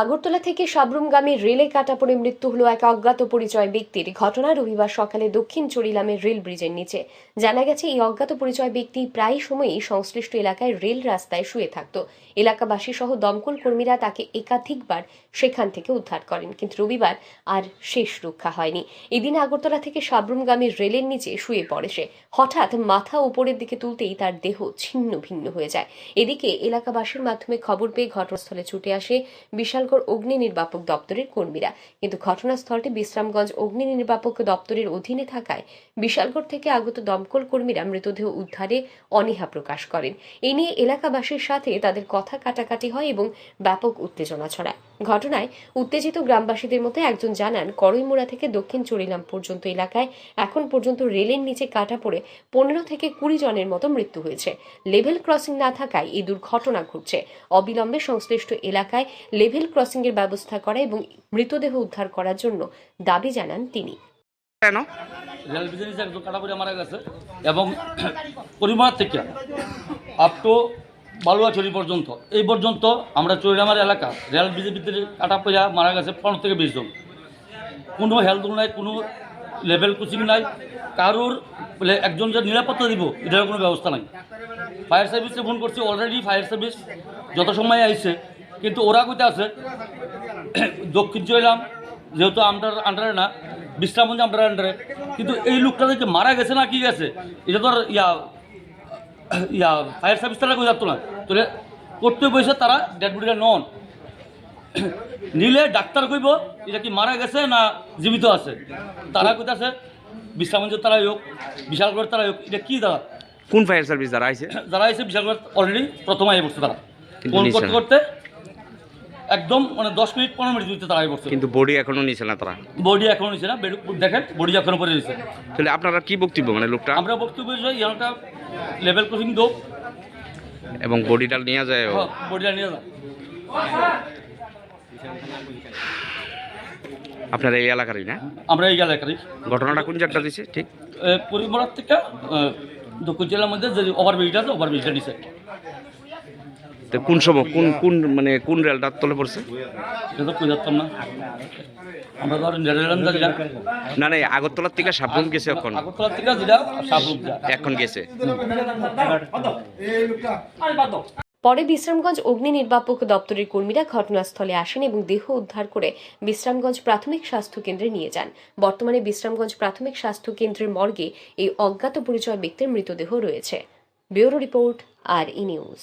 আগরতলা থেকে সাবরুমগামী রেলে কাটা পড়ে মৃত্যু হলো এক অজ্ঞাত পরিচয় ব্যক্তির। ঘটনা রবিবার সকালে দক্ষিণ চরিলামের রেল ব্রিজের নিচে। জানা গেছে, এই অজ্ঞাত পরিচয় ব্যক্তি প্রায় সময়ই সংশ্লিষ্ট এলাকায় রেল রাস্তায় শুয়ে থাকত। এলাকাবাসী সহ দমকল কর্মীরা তাকে একাধিকবার সেখান থেকে উদ্ধার করেন, কিন্তু রবিবার আর শেষ রক্ষা হয়নি। এদিন আগরতলা থেকে সাবরুমগামী রেলের নিচে শুয়ে পড়ে সে। হঠাৎ মাথা উপরের দিকে তুলতেই তার দেহ ছিন্ন ভিন্ন হয়ে যায়। এদিকে এলাকাবাসীর মাধ্যমে খবর পেয়ে ঘটনাস্থলে ছুটে আসে বিশালগড় অগ্নি নির্বাপক দপ্তরের কর্মীরা। কিন্তু ঘটনাস্থলটি বিশ্রামগঞ্জ অগ্নি নির্বাপক দপ্তরের অধীনে থাকায় বিশালগড় থেকে আগত দমকল কর্মীরা মৃতদেহ উদ্ধারে অনীহা প্রকাশ করেন। এ নিয়ে এলাকাবাসীর সাথে তাদের কথা কাটাকাটি হয় এবং ব্যাপক উত্তেজনা ছড়ায়। ঘটনায় উত্তেজিত গ্রামবাসীদের মধ্যে একজন জানান করইমুড়া থেকে দক্ষিণ চরিলাম পর্যন্ত এলাকায় এখন পর্যন্ত রেলের নিচে কাটা পড়ে পনেরো থেকে কুড়ি জনের মতো মৃত্যু হয়েছে। লেভেল ক্রসিং না থাকায় এই দুর্ঘটনা ঘটছে। অবিলম্বে সংশ্লিষ্ট এলাকায় লেভেল ক্রসিং এর ব্যবস্থা করা এবং মৃতদেহ উদ্ধার করার জন্য দাবি জানান তিনি। কেন? রেল বিজনেস একজন কাটাপুরে মারা গেছে এবং পরিমাণ থেকে আপ টু বালুয়াছড়ি পর্যন্ত। এই পর্যন্ত আমরা চৈরামার এলাকা রেল বিজেপিতে কাটাপইয়া মারা গেছে পনেরো থেকে বিশ জন। কোনো হেলথ নাই কোনো লেভেল কোচিং নাই। কারোর বলে একজন যে নিরাপত্তা দিব এটার কোনো ব্যবস্থা নাই। ফায়ার সার্ভিসে ফোন করছি অলরেডি ফায়ার সার্ভিস যত সময় আইছে কিন্তু ওরা কোথায় আছে? দক্ষিণ চইলাম যেহেতু আমরা আন্ডারে না বিশ্রামগঞ্জ আমরা আন্ডারে কিন্তু এই লোকটা যে মারা গেছে না কি গেছে? এটা তো ইয়া ইয়া ফায়ার সার্ভিস তারা কই যাতো না? তাহলে করতে বসে তারা ডেড বডিটা নন নিলে ডাক্তার কইব এটা কি মারা গেছে না জীবিত আছে? তারা কোথায় আছে? বিশ্রামগঞ্জের তারা হোক বিশালগড় তারা হোক এটা কি তারা? কোন ফায়ার সার্ভিস যারা আইছে? যারা এসে বিশালগড় অলরেডি প্রথম আগে পড়ছে তারা। ফোন করতে করতে একদম মানে দশ মিনিট পনেরো মিনিট দিতে তারা আগে পড়ছে কিন্তু বডি এখনও নিছে না তারা? বডি এখনও নিচ্ছে না। দেখেন বডি এখনও পরে দিচ্ছে তাহলে আপনারা কি বক্তব্য মানে লোকটা? আমরা বক্তব্য ইয়ানটা লেভেল ক্রসিং দো এবং বডিটা নিয়ে যায় ও। বডিটা নিয়ে যায়। আপনার এই এলাকারই না? আমরা এই এলাকারই। ঘটনাটা কোন জায়গাটা দিছে ঠিক? পরিমরার থেকে দক্ষিণ জেলার মধ্যে যে ওভারব্রিজটা আছে ওভারব্রিজটা নিচে তো কোন সময় কোন কোন মানে কোন রেলটা তলে পড়ছে? না। না। না আগরতলার থেকে সাবরুম গেছে এখন। এখন গেছে। পরে বিশ্রামগঞ্জ অগ্নি নির্বাপক দপ্তরের কর্মীরা ঘটনাস্থলে আসেন এবং দেহ উদ্ধার করে বিশ্রামগঞ্জ প্রাথমিক স্বাস্থ্য কেন্দ্রে নিয়ে যান। বর্তমানে বিশ্রামগঞ্জ প্রাথমিক স্বাস্থ্য কেন্দ্রের মর্গে এই অজ্ঞাত পরিচয় ব্যক্তির মৃতদেহ রয়েছে। Bureau report R E news.